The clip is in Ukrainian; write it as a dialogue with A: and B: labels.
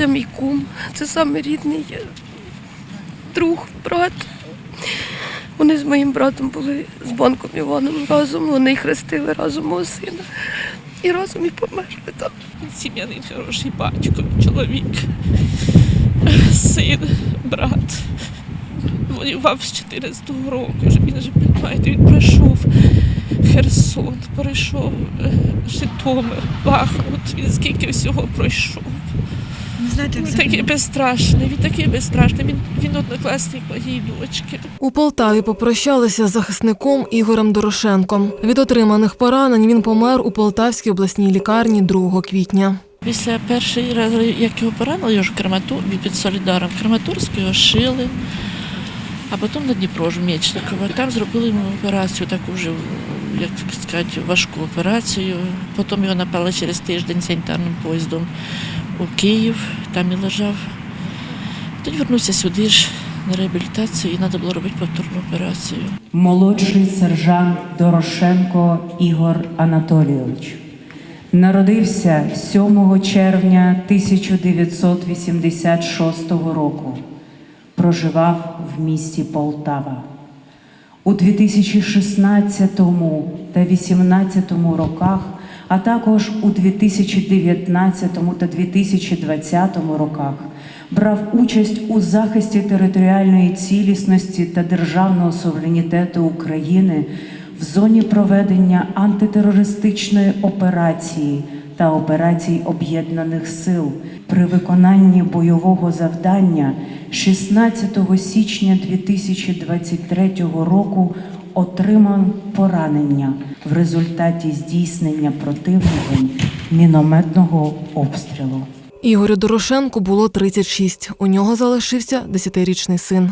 A: Це мій кум, це саме рідний друг, брат. Вони з моїм братом були з банком Іваном разом, вони хрестили разом мого сина. І разом і померли там.
B: Сім'яний хороший батько, чоловік, син, брат. Воював з 14 року. Вже він вже розумієте, він пройшов Херсон, пройшов Житомир, Бахмут. Він скільки всього пройшов.
C: Знаєте,
B: Він такий безстрашний, він такий безстрашний. Він, він однокласник моєї дочки.
D: У Полтаві попрощалися з захисником Ігорем Дорошенком. Від отриманих поранень він помер у Полтавській обласній лікарні 2 квітня.
B: Після першої разу, як його поранили, його ж Краматур, під Солідаром Краматорську його шили, а потім на Дніпро ж Мєчникова. Там зробили йому операцію, таку вже, як сказати, важку операцію. Потім його напали через тиждень санітарним поїздом у Київ, там і лежав. Тоді вернувся сюди ж на реабілітацію і треба було робити повторну операцію.
E: молодший сержант Дорошенко Ігор Анатолійович. Народився 7 червня 1986 року. Проживав в місті Полтава. У 2016 та 2018 роках, а також у 2019 та 2020 роках брав участь у захисті територіальної цілісності та державного суверенітету України в зоні проведення антитерористичної операції та операцій Об'єднаних Сил при виконанні бойового завдання 16 січня 2023 року отримав поранення в результаті здійснення противником мінометного обстрілу.
D: Ігорю Дорошенку було 36. У нього залишився 10-річний син.